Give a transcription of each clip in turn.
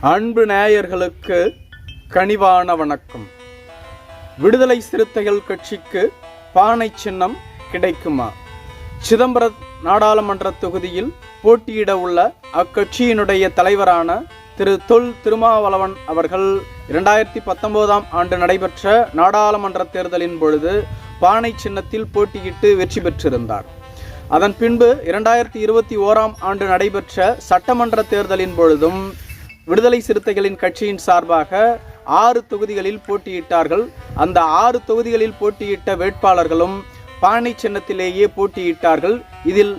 அன்பு நேயர்களுக்கு கனிவான வணக்கம். விடுதலை சிறுத்தைகள் கட்சிக்கு பானை சின்னம் கிடைக்குமா? சிதம்பரம் நாடாளுமன்ற தொகுதியில் போட்டியிட உள்ள அக்கட்சியினுடைய தலைவரான திரு தொல் திருமாவளவன் அவர்கள் இரண்டாயிரத்தி பத்தொன்பதாம் ஆண்டு நடைபெற்ற நாடாளுமன்ற தேர்தலின் பொழுது பானை சின்னத்தில் போட்டியிட்டு வெற்றி பெற்றிருந்தார். அதன் பின்பு இரண்டாயிரத்தி இருபத்தி ஓராம் ஆண்டு நடைபெற்ற சட்டமன்ற தேர்தலின் பொழுதும் விடுதலை சிறுத்தைகளின் கட்சியின் சார்பாக ஆறு தொகுதிகளில் போட்டியிட்டார்கள். அந்த ஆறு தொகுதிகளில் போட்டியிட்ட வேட்பாளர்களும் பானை சின்னத்திலேயே போட்டியிட்டார்கள். இதில்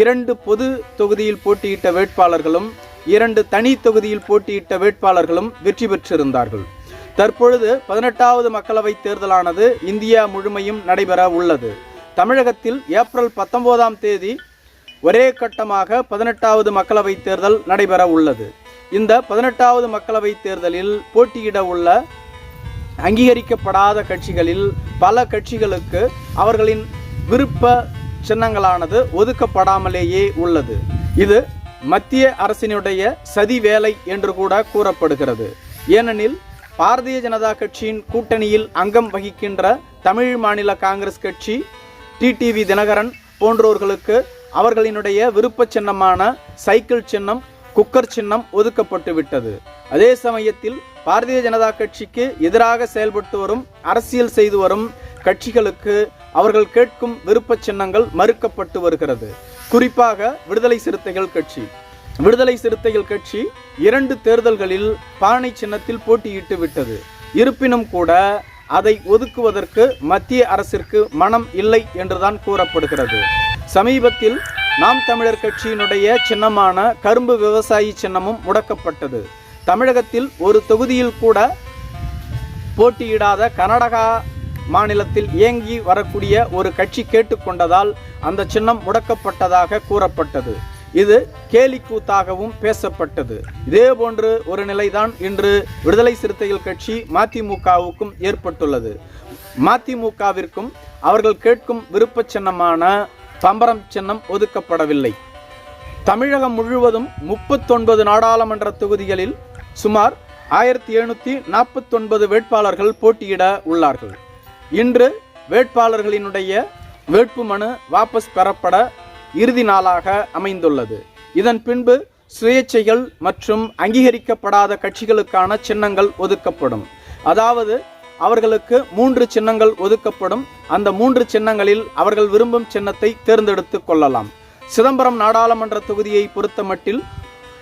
இரண்டு பொது தொகுதியில் போட்டியிட்ட வேட்பாளர்களும் இரண்டு தனி தொகுதியில் போட்டியிட்ட வேட்பாளர்களும் வெற்றி பெற்றிருந்தார்கள். தற்பொழுது பதினெட்டாவது மக்களவைத் தேர்தலானது இந்தியா முழுமையும் நடைபெற உள்ளது. தமிழகத்தில் ஏப்ரல் பத்தொன்பதாம் தேதி ஒரே கட்டமாக பதினெட்டாவது மக்களவைத் தேர்தல் நடைபெற உள்ளது. இந்த பதினெட்டாவது மக்களவைத் தேர்தலில் போட்டியிட உள்ள அங்கீகரிக்கப்படாத கட்சிகளில் பல கட்சிகளுக்கு அவர்களின் விருப்ப சின்னங்களானது ஒதுக்கப்படாமலேயே உள்ளது. இது மத்திய அரசினுடைய சதி வேலை என்று கூட கூறப்படுகிறது. ஏனெனில் பாரதிய ஜனதா கட்சியின் கூட்டணியில் அங்கம் வகிக்கின்ற தமிழ் மாநில காங்கிரஸ் கட்சி டிடிவி தினகரன் போன்றோர்களுக்கு அவர்களினுடைய விருப்ப சின்னமான சைக்கிள் சின்னம் குக்கர் சின்னம் ஒதுக்கப்பட்டு விட்டது. அதே சமயத்தில் பாரதிய ஜனதா கட்சிக்கு எதிராக செயல்பட்டு வரும் அரசியல் செய்து வரும் கட்சிகளுக்கு அவர்கள் கேட்கும் விருப்ப சின்னங்கள் மறுக்கப்பட்டு வருகிறது. குறிப்பாக விடுதலை சிறுத்தைகள் கட்சி. விடுதலை சிறுத்தைகள் கட்சி இரண்டு தேர்தல்களில் பானை சின்னத்தில் போட்டியிட்டு விட்டது. இருப்பினும் கூட அதை ஒதுக்குவதற்கு மத்திய அரசிற்கு மனம் இல்லை என்றுதான் கூறப்படுகிறது. சமீபத்தில் நாம் தமிழர் கட்சியினுடைய சின்னமான கரும்பு விவசாயி சின்னமும் முடக்கப்பட்டது. தமிழகத்தில் ஒரு தொகுதியில் கூட போட்டியிடாத கர்நாடகா மாநிலத்தில் இயங்கி வரக்கூடிய ஒரு கட்சி கேட்டுக்கொண்டதால் அந்த சின்னம் முடக்கப்பட்டதாக கூறப்பட்டது. இது கேலிக்கூத்தாகவும் பேசப்பட்டது. இதே போன்று ஒரு நிலைதான் இன்று விடுதலை சிறுத்தைகள் கட்சி மதிமுகவுக்கும் ஏற்பட்டுள்ளது. மதிமுகவிற்கும் அவர்கள் கேட்கும் விருப்ப சின்னமான பம்பரம் சின்னம் ஒதுக்கப்படவில்லை. தமிழகம் முழுவதும் முப்பத்தொன்பது நாடாளுமன்ற தொகுதிகளில் சுமார் ஆயிரத்தி எழுநூற்றி நாற்பத்தொன்பது வேட்பாளர்கள் போட்டியிட உள்ளார்கள். இன்று வேட்பாளர்களினுடைய வேட்புமனு வாபஸ் பெறப்பட இறுதி நாளாக அமைந்துள்ளது. இதன் பின்பு சுயேட்சைகள் மற்றும் அங்கீகரிக்கப்படாத கட்சிகளுக்கான சின்னங்கள் ஒதுக்கப்படும். அதாவது அவர்களுக்கு மூன்று சின்னங்கள் ஒதுக்கப்படும். அந்த மூன்று சின்னங்களில் அவர்கள் விரும்பும் சின்னத்தை தேர்ந்தெடுத்து கொள்ளலாம். சிதம்பரம் நாடாளுமன்ற தொகுதியை பொறுத்தமட்டில்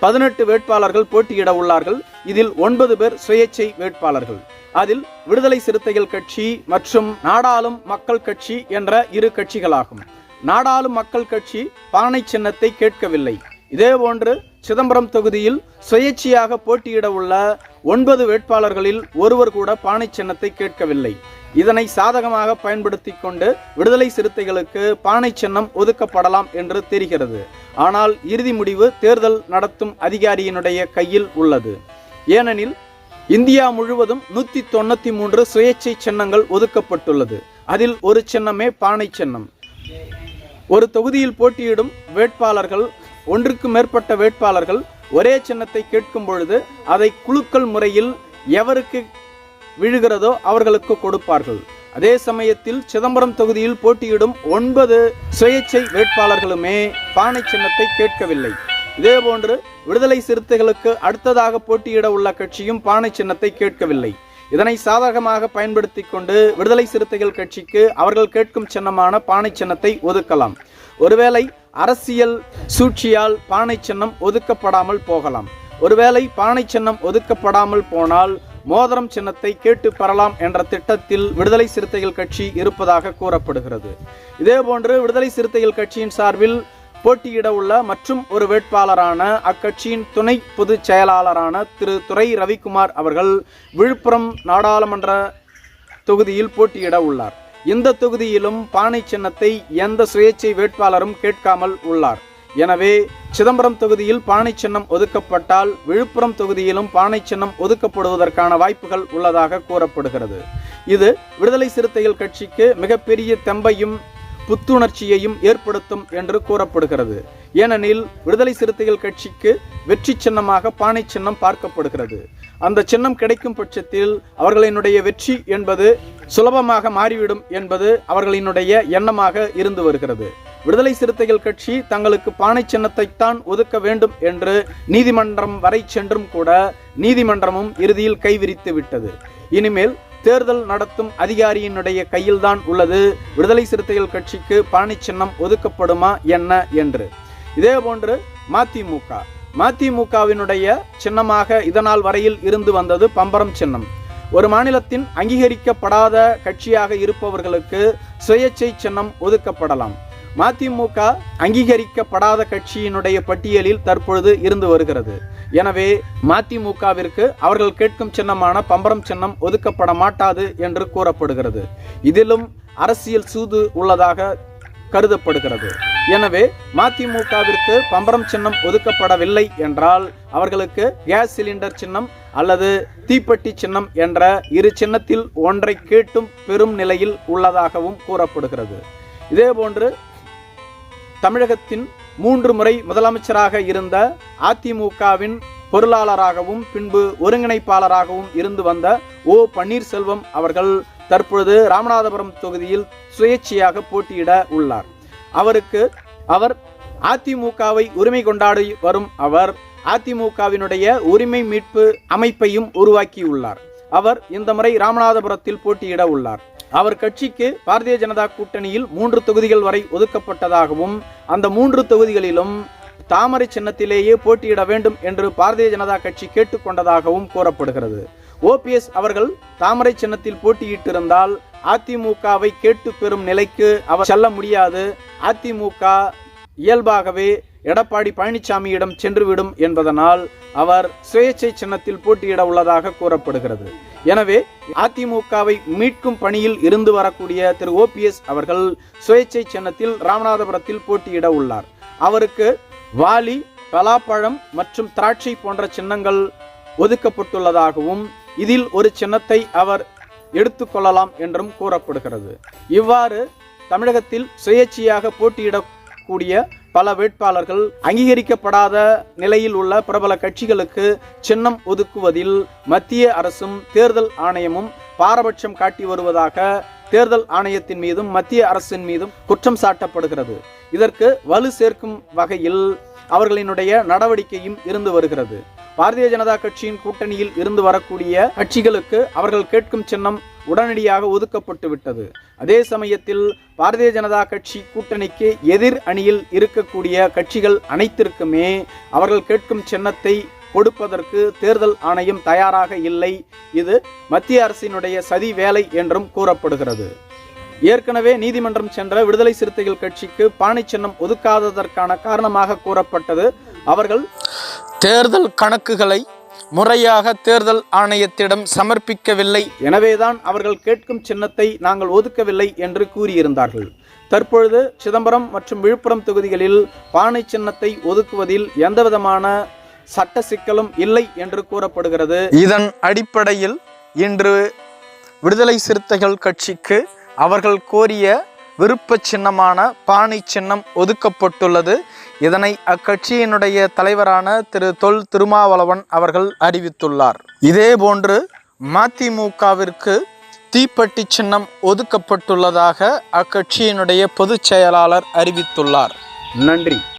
பதினெட்டு வேட்பாளர்கள் போட்டியிட உள்ளார்கள். இதில் ஒன்பது பேர் சுயேட்சை வேட்பாளர்கள். அதில் விடுதலை சிறுத்தைகள் கட்சி மற்றும் நாடாளும் மக்கள் கட்சி என்ற இரு கட்சிகளாகும். நாடாளும் மக்கள் கட்சி பானை சின்னத்தை கேட்கவில்லை. இதேபோன்று சிதம்பரம் தொகுதியில் சுயேட்சையாக போட்டியிட உள்ள ஒன்பது வேட்பாளர்களில் ஒருவர் கூட பானை சின்னத்தை கேட்கவில்லை. இதனை சாதகமாக பயன்படுத்தி கொண்டு விடுதலை சிறுத்தைகளுக்கு பானை சின்னம் ஒதுக்கப்படலாம் என்று தெரிகிறது. ஆனால் இறுதி முடிவு தேர்தல் நடத்தும் அதிகாரியினுடைய கையில் உள்ளது. ஏனெனில் இந்தியா முழுவதும் நூத்தி தொண்ணூத்தி மூன்று சுயேட்சை சின்னங்கள் ஒதுக்கப்பட்டுள்ளது. அதில் ஒரு சின்னமே பானை சின்னம். ஒரு தொகுதியில் போட்டியிடும் வேட்பாளர்கள் ஒன்றுக்கு மேற்பட்ட வேட்பாளர்கள் ஒரே சின்னத்தை கேட்கும் பொழுது அதை குழுக்கள் முறையில் எவருக்கு விழுகிறதோ அவர்களுக்கு கொடுப்பார்கள். அதே சமயத்தில் சிதம்பரம் தொகுதியில் போட்டியிடும் ஒன்பது சுயேட்சை வேட்பாளர்களுமே பானை சின்னத்தை கேட்கவில்லை. இதேபோன்று விடுதலை சிறுத்தைகளுக்கு அடுத்ததாக போட்டியிட உள்ள கட்சியும் பானை சின்னத்தை கேட்கவில்லை. இதனை சாதகமாக பயன்படுத்தி கொண்டு விடுதலை சிறுத்தைகள் கட்சிக்கு அவர்கள் கேட்கும் சின்னமான பானை சின்னத்தை ஒதுக்கலாம். ஒருவேளை அரசியல் சூழ்ச்சியால் பானை சின்னம் ஒதுக்கப்படாமல் போகலாம். ஒருவேளை பானை சின்னம் ஒதுக்கப்படாமல் போனால் மோதிரம் சின்னத்தை கேட்டு பெறலாம் என்ற திட்டத்தில் விடுதலை சிறுத்தைகள் கட்சி இருப்பதாக கூறப்படுகிறது. இதேபோன்று விடுதலை சிறுத்தைகள் கட்சியின் சார்பில் போட்டியிட உள்ள மற்றும் ஒரு வேட்பாளரான அக்கட்சியின் துணை பொதுச் செயலாளரான திரு. துரை ரவிக்குமார் அவர்கள் விழுப்புரம் நாடாளுமன்ற தொகுதியில் போட்டியிட உள்ளார். இந்த தொகுதியிலும் பானை சின்னத்தை எந்த சுயேட்சை வேட்பாளரும் கேட்காமல் உள்ளார். எனவே சிதம்பரம் தொகுதியில் பானை சின்னம் ஒதுக்கப்பட்டால் விழுப்புரம் தொகுதியிலும் பானை சின்னம் ஒதுக்கப்படுவதற்கான வாய்ப்புகள் உள்ளதாக கூறப்படுகிறது. இது விடுதலை சிறுத்தைகள் கட்சிக்கு மிகப்பெரிய தெம்பையும் புத்துணர்ச்சியையும் ஏற்படுத்தும் என்று கூறப்படுகிறது. ஏனெனில் விடுதலை சிறுத்தைகள் கட்சிக்கு வெற்றி சின்னமாக பானை சின்னம் பார்க்கப்படுகிறது. அந்த சின்னம் கிடைக்கும் பட்சத்தில் அவர்களினுடைய வெற்றி என்பது சுலபமாக மாறிவிடும் என்பது அவர்களினுடைய எண்ணமாக இருந்து வருகிறது. விடுதலை சிறுத்தைகள் கட்சி தங்களுக்கு பானை சின்னத்தைத்தான் ஒதுக்க வேண்டும் என்று நீதிமன்றம் வரை சென்றும் கூட நீதிமன்றமும் இறுதியில் கைவிரித்து விட்டது. இனிமேல் தேர்தல் நடத்தும் அதிகாரியினுடைய கையில்தான் உள்ளது. விடுதலை சிறுத்தைகள் கட்சிக்கு பானை சின்னம் ஒதுக்கப்படுமா என்ன என்று. இதேபோன்று மதிமுக. மதிமுகவினுடைய சின்னமாக இதனால் வரையில் இருந்து வந்தது பம்பரம் சின்னம். ஒரு மாநிலத்தின் அங்கீகரிக்கப்படாத கட்சியாக இருப்பவர்களுக்கு சுயேச்சை சின்னம் ஒதுக்கப்படலாம். மதிமுக அங்கீகரிக்கப்படாத கட்சியினுடைய பட்டியலில் தற்பொழுது இருந்து வருகிறது. எனவே மதிமுகவிற்கு அவர்கள் கேட்கும் சின்னமான பம்பரம் சின்னம் ஒதுக்கப்பட மாட்டாது என்று கூறப்படுகிறது. இதிலும் அரசியல் சூது உள்ளதாக கருதப்படுகிறது. எனவே மதிமுகவிற்கு பம்பரம் சின்னம் ஒதுக்கப்படவில்லை என்றால் அவர்களுக்கு கேஸ் சிலிண்டர் சின்னம் அல்லது தீப்பெட்டி சின்னம் என்ற இரு சின்னத்தில் ஒன்றை கேட்டும் பெரும் நிலையில் உள்ளதாகவும் கூறப்படுகிறது. இதேபோன்று தமிழகத்தின் மூன்று முறை முதலமைச்சராக இருந்த அதிமுகவின் பொருளாளராகவும் பின்பு ஒருங்கிணைப்பாளராகவும் இருந்து வந்த ஓ பன்னீர்செல்வம் அவர்கள் தற்பொழுது ராமநாதபுரம் தொகுதியில் சுயேட்சையாக போட்டியிட உள்ளார். அவருக்கு அவர் அதிமுகவை உரிமை கொண்டாடி வரும் அவர் அதிமுகவினுடைய உரிமை மீட்பு அமைப்பையும் உருவாக்கியுள்ளார் அவர் இந்த முறை ராமநாதபுரத்தில் போட்டியிட உள்ளார். அவர் கட்சிக்கு பாரதிய ஜனதா கூட்டணியில் மூன்று தொகுதிகள் வரை ஒதுக்கப்பட்டதாகவும் அந்த மூன்று தொகுதிகளிலும் தாமரை சின்னத்திலேயே போட்டியிட வேண்டும் என்று பாரதிய ஜனதா கட்சி கேட்டுக்கொண்டதாகவும் கூறப்படுகிறது. ஓபிஎஸ் அவர்கள் தாமரை சின்னத்தில் போட்டியிட்டிருந்தால் அதிமுகவை கேட்டு பெறும் நிலைக்கு அவர் செல்ல முடியாது. அதிமுக இயல்பாகவே எடப்பாடி பழனிசாமியிடம் சென்றுவிடும் என்பதனால் அவர் சுயேட்சை சின்னத்தில் போட்டியிட உள்ளதாக கூறப்படுகிறது. எனவே அதிமுகவை மீட்கும் பணியில் இருந்து வரக்கூடிய திரு. ஓபிஎஸ் அவர்கள் சுயேட்சை சின்னத்தில் ராமநாதபுரத்தில் போட்டியிட உள்ளார். அவருக்கு வாலி பலாப்பழம் மற்றும் திராட்சை போன்ற சின்னங்கள் ஒதுக்கப்பட்டுள்ளதாகவும் இதில் ஒரு சின்னத்தை அவர் எடுத்துக்கொள்ளலாம் என்றும் கூறப்படுகிறது. இவ்வாறு தமிழகத்தில் சுயேட்சையாக போட்டியிடக்கூடிய பல வேட்பாளர்கள் அங்கீகரிக்கப்படாத நிலையில் உள்ள பிரபல கட்சிகளுக்கு சின்னம் ஒதுக்குவதில் மத்திய அரசும் தேர்தல் ஆணையமும் பாரபட்சம் காட்டி வருவதாக தேர்தல் ஆணையத்தின் மீதும் மத்திய அரசின் மீதும் குற்றம் சாட்டப்படுகிறது. இதற்கு வலு சேர்க்கும் வகையில் அவர்களினுடைய நடவடிக்கையும் இருந்து வருகிறது. பாரதிய ஜனதா கட்சியின் கூட்டணியில் இருந்து வரக்கூடிய கட்சிகளுக்கு அவர்கள் கேட்கும் சின்னம் உடனடியாக ஒதுக்கப்பட்டு விட்டது. அதே சமயத்தில் பாரதிய ஜனதா கட்சி கூட்டணிக்கு எதிர் அணியில் இருக்கக்கூடிய கட்சிகள் அனைத்திற்குமே அவர்கள் கேட்கும் சின்னத்தை கொடுப்பதற்கு தேர்தல் ஆணையம் தயாராக இல்லை. இது மத்திய அரசினுடைய சதி வேலை என்றும் கூறப்படுகிறது. ஏற்கனவே நீதிமன்றம் சென்ற விடுதலை சிறுத்தைகள் கட்சிக்கு பானை சின்னம் ஒதுக்காததற்கான காரணமாக கூறப்பட்டது. அவர்கள் தேர்தல் கணக்குகளை முறையாக தேர்தல் ஆணையத்திடம் சமர்ப்பிக்கவில்லை. எனவேதான் அவர்கள் கேட்கும் சின்னத்தை நாங்கள் ஒதுக்கவில்லை என்று கூறியிருந்தார்கள். தற்பொழுது சிதம்பரம் மற்றும் விழுப்புரம் தொகுதிகளில் பானை சின்னத்தை ஒதுக்குவதில் எந்தவிதமான சட்ட சிக்கலும் இல்லை என்று கூறப்படுகிறது. இதன் அடிப்படையில் இன்று விடுதலை சிறுத்தைகள் கட்சிக்கு அவர்கள் கோரிய விருப்ப சின்னமான பாணி சின்னம் ஒதுக்கப்பட்டுள்ளது. இதனை அக்கட்சியினுடைய தலைவரான திரு தொல் திருமாவளவன் அவர்கள் அறிவித்துள்ளார். இதேபோன்று மதிமுகவிற்கு தீப்பெட்டி சின்னம் ஒதுக்கப்பட்டுள்ளதாக அக்கட்சியினுடைய பொதுச் செயலாளர் அறிவித்துள்ளார். நன்றி.